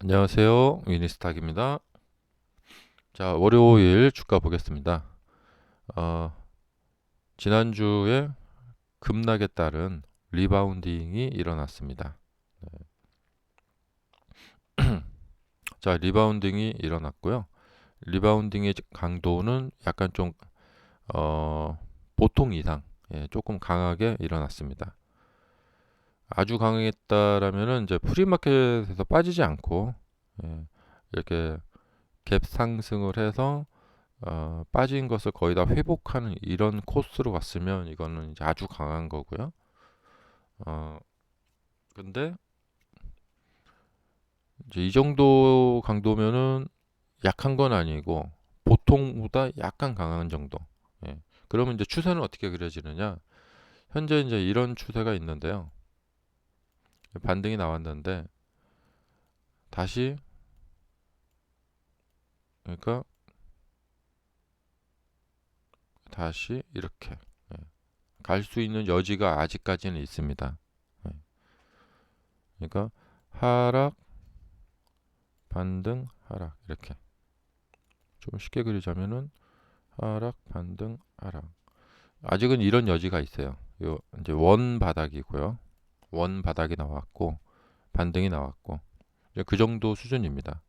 안녕하세요. 위니스탁입니다. 자, 월요일 주가 보겠습니다. 어, 지난주에 급락에 따른 리바운딩이 일어났습니다. 네. 자, 리바운딩이 일어났고요. 리바운딩의 강도는 약간 좀 어, 보통 이상, 예, 조금 강하게 일어났습니다. 아주 강했다라면은 이제 프리마켓에서 빠지지 않고 예, 이렇게 갭 상승을 해서 어, 빠진 것을 거의 다 회복하는 이런 코스로 갔으면 이거는 이제 아주 강한 거고요. 어, 근데 이제 이 정도 강도면은 약한 건 아니고 보통보다 약간 강한 정도. 예. 그러면 이제 추세는 어떻게 그려지느냐? 현재 이제 이런 추세가 있는데요. 반등이 나왔는데 다시 그러니까 다시 이렇게 예. 갈수 있는 여지가 아직까지는 있습니다. 예. 그러니까 하락 반등 하락 이렇게 좀 쉽게 그리자면은 하락 반등 하락 아직은 이런 여지가 있어요. 요 이제 원 바닥이고요. 원 바닥이 나왔고 반등이 나왔고 그 정도 수준입니다.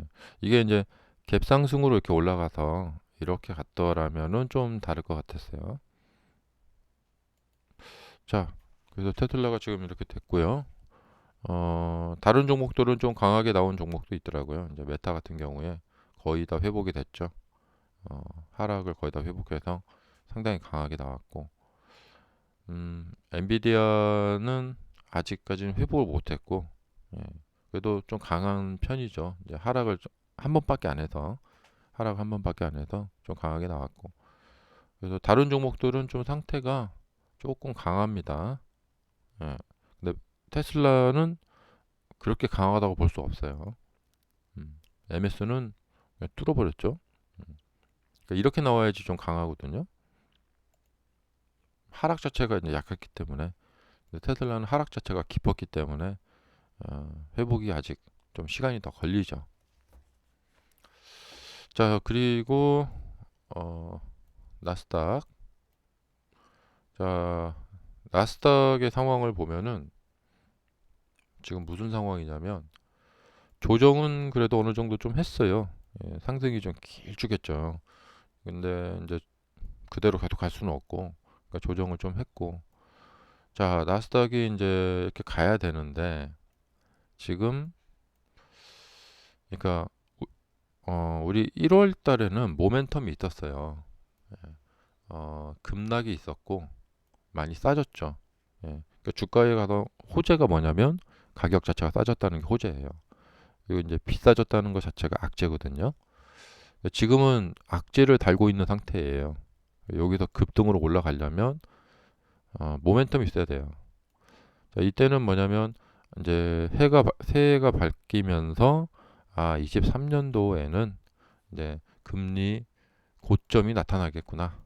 예. 이게 이제 갭 상승으로 이렇게 올라가서 이렇게 갔더라면은 좀 다를 것 같았어요. 자, 그래서 테슬라가 지금 이렇게 됐고요. 어, 다른 종목들은 좀 강하게 나온 종목도 있더라고요. 이제 메타 같은 경우에 거의 다 회복이 됐죠. 어, 하락을 거의 다 회복해서 상당히 강하게 나왔고, 음, 엔비디아는 아직까지는 회복을 못했고, 예, 그래도 좀 강한 편이죠. 이제 하락을 한 번밖에 안 해서 하락 한 번밖에 안 해서 좀 강하게 나왔고, 그래서 다른 종목들은 좀 상태가 조금 강합니다. 예, 근데 테슬라는 그렇게 강하다고 볼 수 없어요. 음, MS는 뚫어버렸죠. 음, 그러니까 이렇게 나와야지 좀 강하거든요. 하락 자체가 이제 약했기 때문에 테슬라는 하락 자체가 깊었기 때문에 어, 회복이 아직 좀 시간이 더 걸리죠. 자 그리고 어, 나스닥 자 나스닥의 상황을 보면은 지금 무슨 상황이냐면 조정은 그래도 어느 정도 좀 했어요. 예, 상승이 좀 길쭉했죠. 근데 이제 그대로 계속 갈 수는 없고 그러니까 조정을 좀 했고 자 나스닥이 이제 이렇게 가야 되는데 지금 그러니까 어, 우리 1월 달에는 모멘텀이 있었어요. 예, 어, 급락이 있었고 많이 싸졌죠. 예, 그러니까 주가에 가서 호재가 뭐냐면 가격 자체가 싸졌다는 게 호재예요. 그리고 이제 비싸졌다는 것 자체가 악재거든요. 지금은 악재를 달고 있는 상태예요. 여기서 급등으로 올라가려면 어, 모멘텀이 있어야 돼요. 자, 이때는 뭐냐면 이제 해가 새해가 밝히면서 아 23년도에는 이제 금리 고점이 나타나겠구나.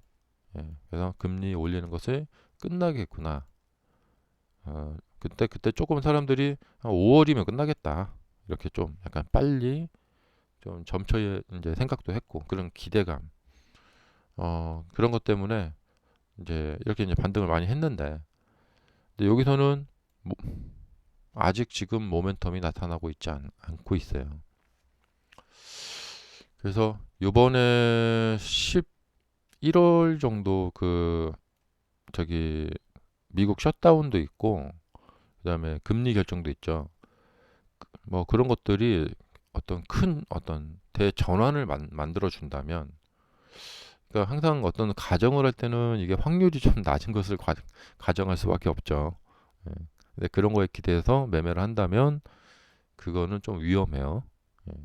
예, 그래서 금리 올리는 것을 끝나겠구나. 어, 그때 그때 조금 사람들이 한 5월이면 끝나겠다. 이렇게 좀 약간 빨리 좀 점쳐 이제 생각도 했고 그런 기대감. 어, 그런 것 때문에 이제 이렇게 이제 반등을 많이 했는데 근데 여기서는 뭐 아직 지금 모멘텀이 나타나고 있지 않, 않고 있어요. 그래서 요번에 11월 정도 그 저기 미국 셧다운도 있고 그다음에 금리 결정도 있죠. 뭐 그런 것들이 어떤 큰 어떤 대전환을 만, 만들어 준다면 그러니까 항상 어떤 가정을 할 때는 이게 확률이 좀 낮은 것을 가, 가정할 수밖에 없죠. 예. 근데 그런 거에 기대해서 매매를 한다면 그거는 좀 위험해요. 예.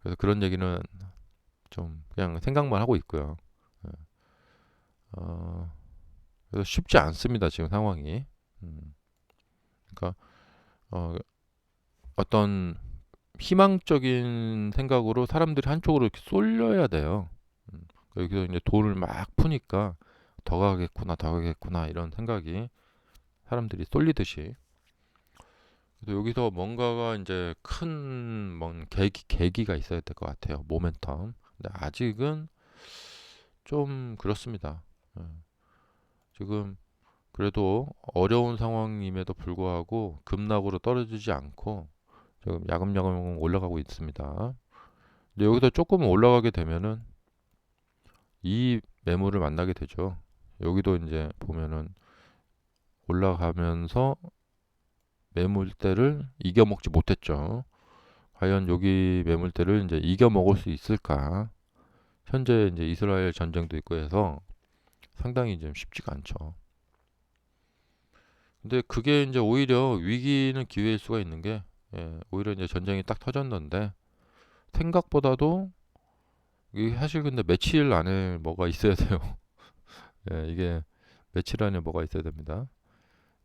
그래서 그런 얘기는 좀 그냥 생각만 하고 있고요. 예. 어, 그래서 쉽지 않습니다. 지금 상황이. 음. 그러니까 어, 어떤 희망적인 생각으로 사람들이 한쪽으로 이렇게 쏠려야 돼요. 음, 여기서 이제 돈을 막 푸니까 더 가겠구나, 더 가겠구나 이런 생각이 사람들이 쏠리듯이 그래서 여기서 뭔가가 이제 큰뭔 계기, 계기가 있어야 될 것 같아요. 모멘텀. 근데 아직은 좀 그렇습니다. 예. 지금 그래도 어려운 상황임에도 불구하고 급락으로 떨어지지 않고 지금 야금야금 올라가고 있습니다. 근데 여기서 조금 올라가게 되면은 이 매물을 만나게 되죠. 여기도 이제 보면은 올라가면서 매물대를 이겨먹지 못했죠. 과연 여기 매물대를 이제 이겨먹을 수 있을까? 현재 이제 이스라엘 전쟁도 있고 해서 상당히 좀 쉽지가 않죠. 근데 그게 이제 오히려 위기는 기회일 수가 있는 게 예, 오히려 이제 전쟁이 딱 터졌는데 생각보다도 이게 사실 근데 며칠 안에 뭐가 있어야 돼요. 예, 이게 며칠 안에 뭐가 있어야 됩니다.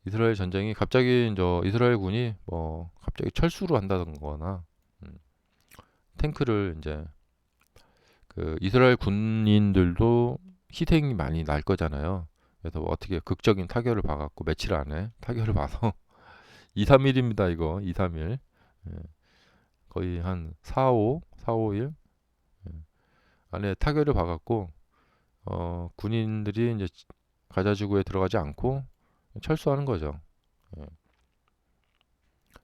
이스라엘 전쟁이 갑자기 이제 이스라엘 군이 뭐 갑자기 철수를 한다던거나 음, 탱크를 이제 그 이스라엘 군인들도 희생이 많이 날 거잖아요. 그래서 뭐 어떻게 극적인 타결을 봐갖고 며칠 안에 타결을 봐서 2, 3일입니다. 이거 2, 3일 예. 거의 한 4, 5, 4, 5일 예. 안에 타결을 봐갖고 어, 군인들이 이제 가자지구에 들어가지 않고 철수하는 거죠. 예.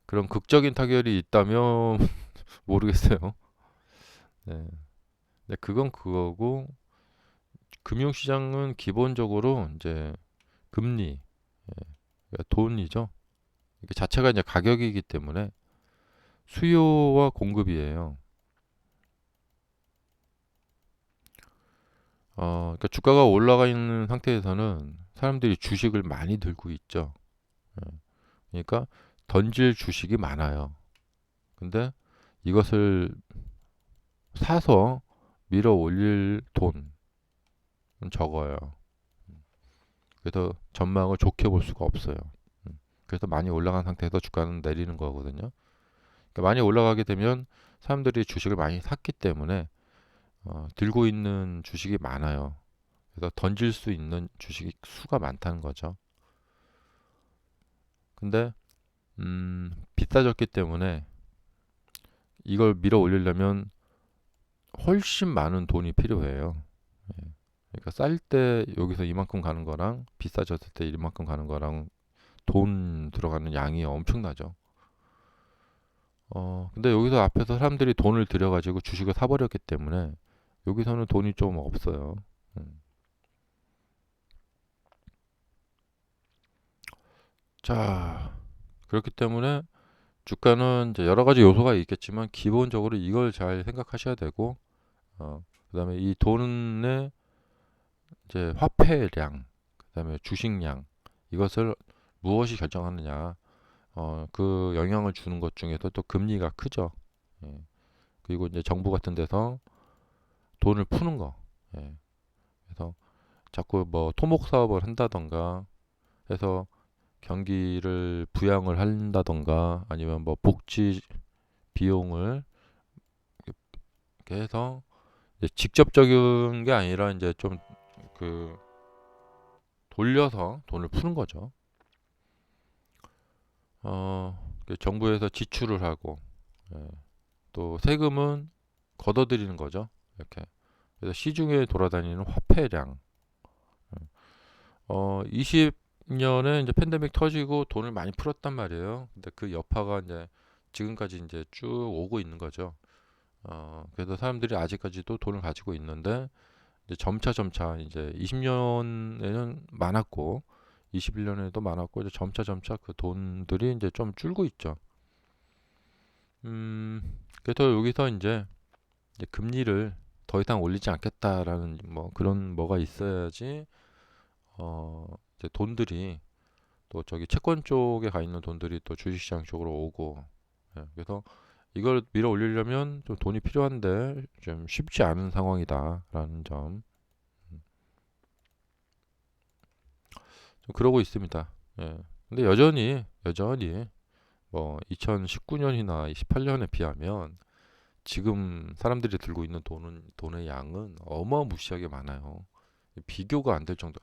그런 극적인 타결이 있다면 모르겠어요. 네. 근데 그건 그거고 금융시장은 기본적으로 이제 금리, 예, 그러니까 돈이죠. 이게 자체가 이제 가격이기 때문에 수요와 공급이에요. 어, 그러니까 주가가 올라가 있는 상태에서는 사람들이 주식을 많이 들고 있죠. 예, 그러니까 던질 주식이 많아요. 근데 이것을 사서 밀어 올릴 돈 적어요. 그래서 전망을 좋게 볼 수가 없어요. 음. 그래서 많이 올라간 상태에서 주가는 내리는 거거든요. 그러니까 많이 올라가게 되면 사람들이 주식을 많이 샀기 때문에 어, 들고 있는 주식이 많아요. 그래서 던질 수 있는 주식 수가 많다는 거죠. 근데 음, 비싸졌기 때문에 이걸 밀어 올리려면 훨씬 많은 돈이 필요해요. 예. 그러니까 쌀 때 여기서 이만큼 가는 거랑 비싸졌을 때 이만큼 가는 거랑 돈 들어가는 양이 엄청나죠. 어, 근데 여기서 앞에서 사람들이 돈을 들여가지고 주식을 사버렸기 때문에 여기서는 돈이 좀 없어요. 음. 자, 그렇기 때문에 주가는 이제 여러 가지 요소가 있겠지만 기본적으로 이걸 잘 생각하셔야 되고, 어, 그 다음에 이 돈의 이제 화폐량, 그 다음에 주식량 이것을 무엇이 결정하느냐, 어, 그 영향을 주는 것 중에서 또 금리가 크죠. 예. 그리고 이제 정부 같은 데서 돈을 푸는 거. 예. 그래서 자꾸 뭐 토목 사업을 한다던가 해서 경기를 부양을 한다던가 아니면 뭐 복지 비용을 이렇게 해서 직접적인 게 아니라 이제 좀 그 돌려서 돈을 푸는 거죠. 어, 정부에서 지출을 하고 예, 또 세금은 걷어들이는 거죠. 이렇게 그래서 시중에 돌아다니는 화폐량 예. 어, 20년에 이제 팬데믹 터지고 돈을 많이 풀었단 말이에요. 근데 그 여파가 이제 지금까지 이제 쭉 오고 있는 거죠. 어, 그래서 사람들이 아직까지도 돈을 가지고 있는데 이제 점차 점차 이제 20년에는 많았고 21년에도 많았고 이제 점차 점차 그 돈들이 이제 좀 줄고 있죠. 음, 그래서 여기서 이제, 이제 금리를 더 이상 올리지 않겠다라는 뭐 그런 뭐가 있어야지 어 이제 돈들이 또 저기 채권 쪽에 가 있는 돈들이 또 주식시장 쪽으로 오고 예, 그래서 이걸 밀어 올리려면 좀 돈이 필요한데 좀 쉽지 않은 상황이다라는 점. 좀 그러고 있습니다. 예. 근데 여전히 여전히 뭐 2019년이나 28년에 비하면 지금 사람들이 들고 있는 돈은 돈의 양은 어마무시하게 많아요. 비교가 안 될 정도.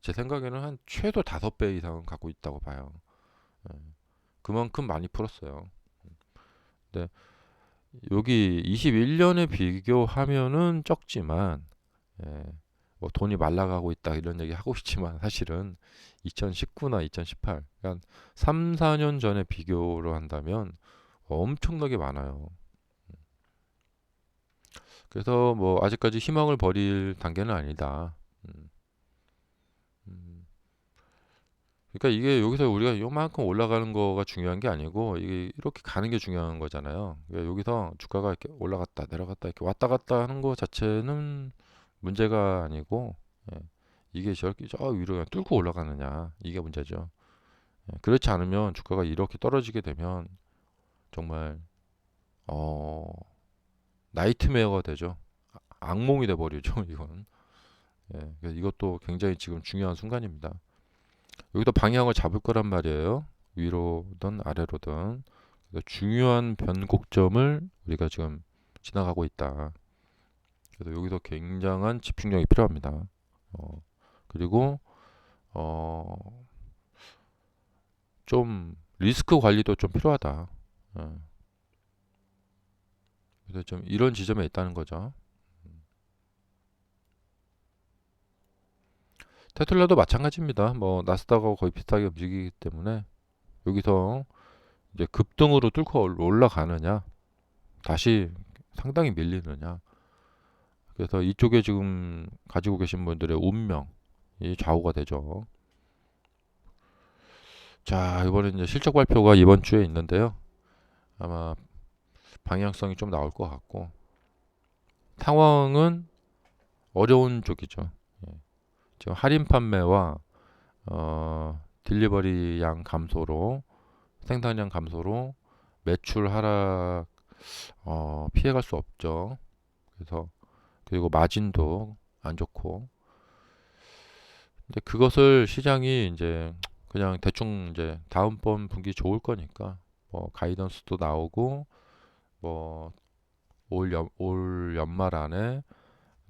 제 생각에는 한 최소 다섯 배 이상은 갖고 있다고 봐요. 예. 그만큼 많이 풀었어요. 근데 여기 21년에 비교하면은 적지만 예, 뭐 돈이 말라가고 있다 이런 얘기 하고 있지만 사실은 2019나 2018, 그러니까 3, 4년 전에 비교를 한다면 엄청나게 많아요. 그래서 뭐 아직까지 희망을 버릴 단계는 아니다. 음. 음. 그러니까 이게 여기서 우리가 요만큼 올라가는 거가 중요한 게 아니고 이게 이렇게 가는 게 중요한 거잖아요. 그러니까 여기서 주가가 이렇게 올라갔다 내려갔다 이렇게 왔다 갔다 하는 거 자체는 문제가 아니고 예. 이게 저렇게 저 위로 뚫고 올라가느냐 이게 문제죠. 예. 그렇지 않으면 주가가 이렇게 떨어지게 되면 정말 어 나이트메어가 되죠. 아- 악몽이 돼 버리죠. 이건. 예. 이것도 굉장히 지금 중요한 순간입니다. 여기도 방향을 잡을 거란 말이에요. 위로든 아래로든. 중요한 변곡점을 우리가 지금 지나가고 있다. 그래서 여기서 굉장한 집중력이 필요합니다. 어, 그리고 어, 좀 리스크 관리도 좀 필요하다. 어. 그래서 좀 이런 지점에 있다는 거죠. 테슬라도 마찬가지입니다. 뭐 나스닥하고 거의 비슷하게 움직이기 때문에 여기서 이제 급등으로 뚫고 올- 올라가느냐, 다시 상당히 밀리느냐. 그래서 이쪽에 지금 가지고 계신 분들의 운명이 좌우가 되죠. 자, 이번에 이제 실적 발표가 이번 주에 있는데요. 아마 방향성이 좀 나올 것 같고 상황은 어려운 쪽이죠. 예. 지금 할인 판매와 어, 딜리버리 양 감소로 생산량 감소로 매출 하락 어, 피해갈 수 없죠. 그래서 그리고 마진도 안 좋고 근데 그것을 시장이 이제 그냥 대충 이제 다음번 분기 좋을 거니까 뭐 가이던스도 나오고 뭐 올 연, 올 연말 안에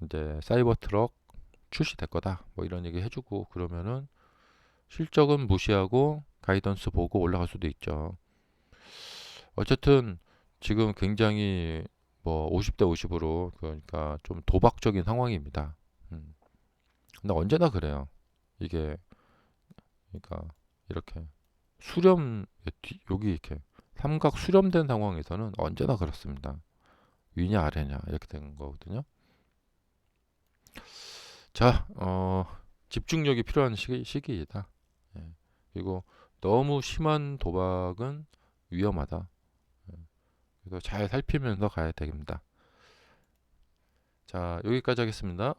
이제 사이버 트럭 출시될 거다. 뭐 이런 얘기 해주고 그러면은 실적은 무시하고 가이던스 보고 올라갈 수도 있죠. 어쨌든 지금 굉장히 뭐 50대 50으로 그러니까 좀 도박적인 상황입니다. 음. 근데 언제나 그래요. 이게 그러니까 이렇게 수렴 뒤- 여기 이렇게 삼각 수렴된 상황에서는 언제나 그렇습니다. 위냐 아래냐 이렇게 되는 거거든요. 자, 어, 집중력이 필요한 시기, 시기이다. 예. 그리고 너무 심한 도박은 위험하다. 잘 살피면서 가야 됩니다. 자, 여기까지 하겠습니다.